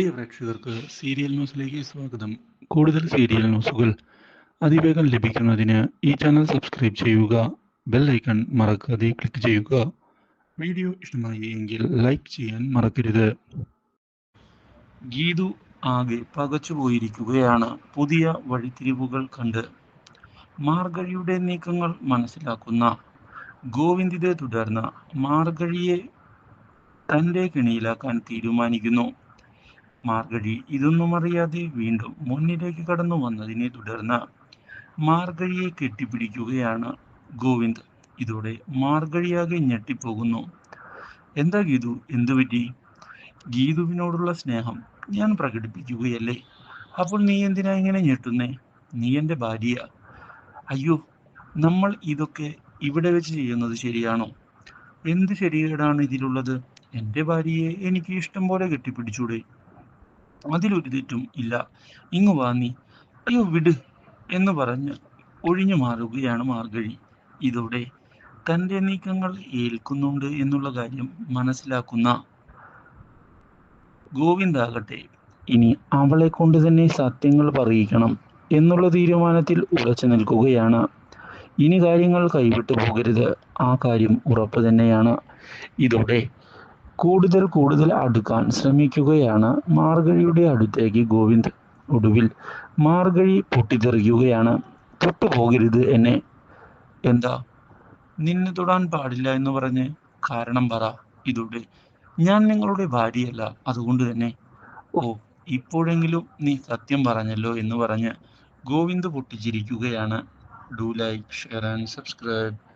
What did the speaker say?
പ്രിയ പ്രേക്ഷകർക്ക് സീരിയൽ ന്യൂസിലേക്ക് സ്വാഗതം. കൂടുതൽ സീരിയൽ ന്യൂസുകൾ അതിവേഗം ലഭിക്കുന്നതിന് ഈ ചാനൽ സബ്സ്ക്രൈബ് ചെയ്യുക ബെൽ ഐക്കൺ മറക്കാതെ ക്ലിക്ക് ചെയ്യുക. വീഡിയോ ഇഷ്ടമായി എങ്കിൽ ലൈക്ക് ചെയ്യാൻ മറക്കരുത്. ഗീതു ആകെ പകച്ചുപോയിരിക്കുകയാണ് പുതിയ വഴിത്തിരിവുകൾ കണ്ട് മാർഗഴിയുടെ നീക്കങ്ങൾ മനസ്സിലാക്കുന്ന ഗോവിന്ദിനെ തുടർന്ന് മാർഗഴിയെ തന്റെ കെണിയിലാക്കാൻ തീരുമാനിക്കുന്നു. മാർഗഴി. ഇതൊന്നും അറിയാതെ വീണ്ടും മുന്നിലേക്ക് കടന്നു വന്നതിനെ തുടർന്ന് മാർഗഴിയെ കെട്ടിപ്പിടിക്കുകയാണ് ഗോവിന്ദ്. ഇതോടെ മാർഗഴിയാകെ ഞെട്ടിപ്പോകുന്നു. എന്താ ഗീതു? എന്തു പറ്റി? ഗീതുവിനോടുള്ള സ്നേഹം ഞാൻ പ്രകടിപ്പിക്കുകയല്ലേ? അപ്പോൾ നീ എന്തിനാ ഇങ്ങനെ ഞെട്ടുന്നേ? നീ എന്റെ ഭാര്യ. അയ്യോ നമ്മൾ ഇതൊക്കെ ഇവിടെ വെച്ച് ചെയ്യുന്നത് ശരിയാണോ? എന്ത് ശരികേടാണ് ഇതിലുള്ളത്? എന്റെ ഭാര്യയെ എനിക്ക് ഇഷ്ടം പോലെ കെട്ടിപ്പിടിച്ചൂടെ. അതിലൊരു തെറ്റും ഇല്ല. ഇങ്ങു വാ നീ. അയ്യോ വിട് എന്ന് പറഞ്ഞ് ഒഴിഞ്ഞു മാറുകയാണ് മാർഗഴി. ഇതോടെ തന്റെ നീക്കങ്ങൾ ഏൽക്കുന്നുണ്ട് എന്നുള്ള കാര്യം മനസ്സിലാക്കുന്ന ഗോവിന്ദാകട്ടെ ഇനി അവളെ കൊണ്ട് തന്നെ സത്യങ്ങൾ പറയിക്കണം എന്നുള്ള തീരുമാനത്തിൽ ഉറച്ചു നിൽക്കുകയാണ്. ഇനി കാര്യങ്ങൾ കൈവിട്ടു പോകരുത്. ആ കാര്യം ഉറപ്പ് തന്നെയാണ്. ഇതോടെ കൂടുതൽ കൂടുതൽ അടുക്കാൻ ശ്രമിക്കുകയാണ് മാർഗഴിയുടെ അടുത്തേക്ക് ഗോവിന്ദ് ഒടുവിൽ. മാർഗഴി പൊട്ടിത്തെറിക്കുകയാണ്. തൊട്ടുപോകരുത് എന്നെ. എന്താ? നിന്നെ തൊടാൻ പാടില്ല എന്ന് പറഞ്ഞ് കാരണം പറ. ഇതോടെ. ഞാൻ നിങ്ങളുടെ ഭാര്യയല്ല. അതുകൊണ്ട് തന്നെ. ഓ ഇപ്പോഴെങ്കിലും നീ സത്യം പറഞ്ഞല്ലോ എന്ന് പറഞ്ഞ് Govind പൊട്ടിച്ചിരിക്കുകയാണ്. Do like share and subscribe.